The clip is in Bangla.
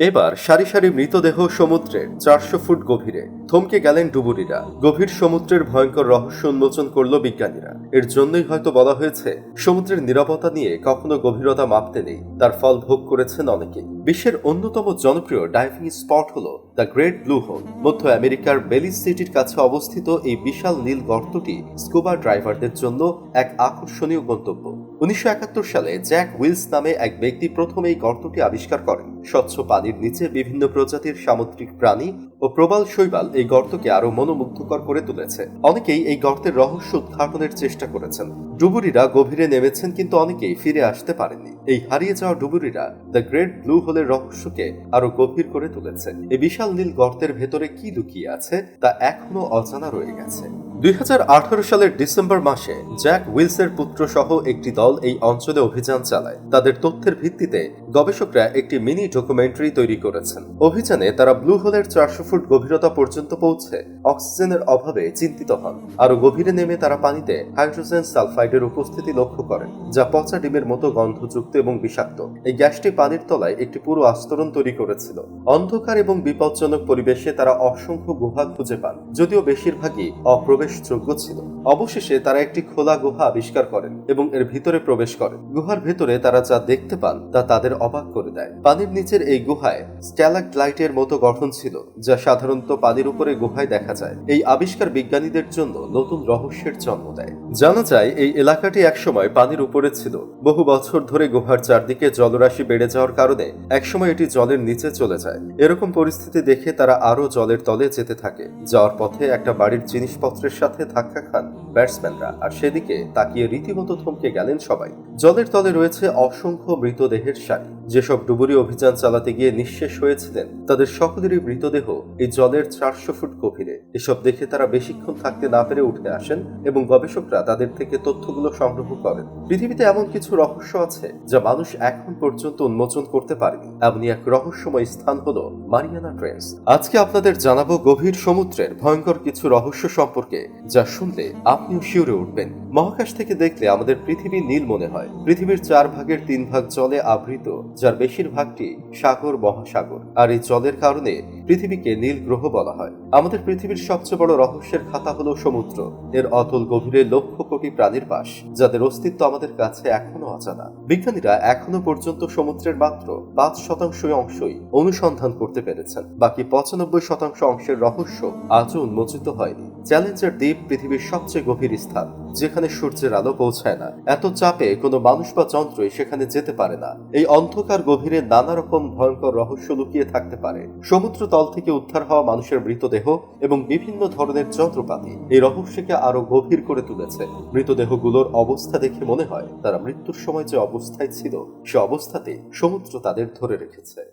এবার সারি সারি মৃতদেহ সমুদ্রের চারশো ফুট গভীরে থমকে গেলেন ডুবুরিরা। গভীর সমুদ্রের ভয়ঙ্কর রহস্য উন্মোচন করল বিজ্ঞানীরা। এর জন্যই হয়তো বলা হয়েছে, সমুদ্রের নিরাপত্তা নিয়ে কখনো গভীরতা মাপতে নেই। তার ফল ভোগ করেছেন অনেকে। বিশ্বের অন্যতম জনপ্রিয় ডাইভিং স্পট হল দ্য গ্রেট ব্লু হোল মধ্য আমেরিকার বেলিজ সিটির কাছে অবস্থিত এই বিশাল নীল গর্তটি স্কুবা ড্রাইভারদের জন্য এক আকর্ষণীয় গন্তব্য। উনিশশো একাত্তর সালে জ্যাক উইলস নামে এক ব্যক্তি প্রথম এই গর্তটি আবিষ্কার করেন। স্বচ্ছ পানির নিচে বিভিন্ন প্রজাতির সামুদ্রিক প্রাণী ও প্রবাল শৈবাল এই গর্তকে আরও মনোমুগ্ধকর করে তুলেছে। অনেকেই এই গর্তের রহস্য উদ্ঘাটনের চেষ্টা করেছেন। ডুবুরিরা গভীরে নেমেছেন কিন্তু অনেকেই ফিরে আসতে পারেননি। এই হারিয়ে যাওয়া ডুবুরিরা দ্য গ্রেট ব্লু হোলের রহস্যকে আরও গভীর করে তুলেছে। এই বিশাল নীল গর্তের ভেতরে কি লুকিয়ে আছে তা এখনও অজানা রয়ে গেছে। দুই হাজার আঠারো সালের ডিসেম্বর মাসে জ্যাক উইলসের পুত্র সহ একটি দল এই অঞ্চলে অভিযান চালায়। তাদের তথ্যের ভিত্তিতে গবেষকরা একটি মিনি ডকুমেন্টারি তৈরি করেছেন। অভিযানে তারা ব্লু হোলের চারশো ফুট গভীরতা পর্যন্ত পৌঁছে অক্সিজেনের অভাবে চিন্তিত হন। আরও গভীরে নেমে তারা পানিতে হাইড্রোজেন সালফাইডের উপস্থিতি লক্ষ্য করেন, যা পচা ডিমের মতো গন্ধযুক্ত এবং বিষাক্ত। এই গ্যাসটি পানির তলায় একটি পুরো আস্তরণ তৈরি করেছিল। অন্ধকার এবং বিপজ্জনক পরিবেশে তারা অসংখ্য গুহা খুঁজে পান, যদিও বেশিরভাগই অপ্রবেশযোগ্য ছিল। অবশেষে তারা একটি খোলা গুহা আবিষ্কার করেন এবং এর ভিতরে প্রবেশ করেন গুহার ভেতরে তারা যা দেখতে পান তা তাদের অবাক করে দেয়। পানির নিচের এই গুহায় স্ট্যালাকলাইটের মতো গঠন ছিল, যা সাধারণত পানির উপরে গুহায় দেখা যায়। এই আবিষ্কার বিজ্ঞানীদের জন্য নতুন রহস্যের জন্ম দেয়। জানা যায়, এই এলাকাটি একসময় পানির উপরে ছিল। বহু বছর ধরে গুহার চারদিকে জলরাশি বেড়ে যাওয়ার কারণে একসময় এটি জলের নিচে চলে যায়। এরকম পরিস্থিতি দেখে তারা আরও জলের তলে যেতে থাকে, যাওয়ার পথে একটা বাড়ির জিনিসপত্রের সাথে ধাক্কা খান ব্যাটসম্যানরা। আর সেদিকে তাকিয়ে রীতিমতো থমকে গেলেন সবাই। জলের তলে রয়েছে অসংখ্য মৃতদেহের সারি। যেসব ডুবুরি অভিযান চালাতে গিয়ে নিঃশেষ হয়েছিলেন, তাদের সকলেরই মৃতদেহ এই জলের চারশো ফুট গভীরে। এসব দেখে তারা বেশিক্ষণ থাকতে না পেরে উঠে আসেন এবং গবেষকরা তাদের থেকে তথ্যগুলো সংগ্রহ করেন। পৃথিবীতে এমন কিছু রহস্য আছে, যা মানুষ এখন পর্যন্ত উন্মোচন করতে পারেনি। এমনই এক রহস্যময় স্থান হলো মারিয়ানা ট্রেন্স। আজকে আপনাদের জানাব গভীর সমুদ্রের ভয়ঙ্কর কিছু রহস্য সম্পর্কে। যা শুনলে আপনিও শিউরে উঠবেন। মহাকাশ থেকে দেখলে আমাদের পৃথিবী নীল মনে হয়। পৃথিবীর চার ভাগের তিন ভাগ জলে আবৃত, যার বেশিরভাগটি সাগর, মহাসাগর। আর এই জলের কারণে পৃথিবীকে নীল গ্রহ বলা হয়। আমাদের পৃথিবীর সবচেয়ে বড় রহস্যের খাতা হলো সমুদ্র। এর অতল গভীরে লক্ষ কোটি প্রাণীর বাস, যাদের অস্তিত্ব আমাদের কাছে এখনও অজানা। বিজ্ঞানীরা এখনও পর্যন্ত সমুদ্রের মাত্র পাঁচ শতাংশ অংশই অনুসন্ধান করতে পেরেছেন। বাকি পঁচানব্বই শতাংশ অংশের রহস্য আজও উন্মোচিত হয়নি। চ্যালেঞ্জার দ্বীপ পৃথিবীর সবচেয়ে গভীর স্থান, যেখানে সূর্যের আলো পৌঁছায় না। এত চাপে কোনো মানুষ বা যন্ত্রই সেখানে যেতে পারে না। এই অন্ধকার গভীরে নানা রকম ভয়ঙ্কর রহস্য লুকিয়ে থাকতে পারে। সমুদ্র তল থেকে উদ্ধার হওয়া মানুষের মৃতদেহ এবং বিভিন্ন ধরনের যন্ত্রপাতি এই রহস্যকে আরও গভীর করে তুলেছে। মৃতদেহগুলোর অবস্থা দেখে মনে হয় তারা মৃত্যুর সময় যে অবস্থায় ছিল, সে অবস্থাতে সমুদ্র তাদের ধরে রেখেছে।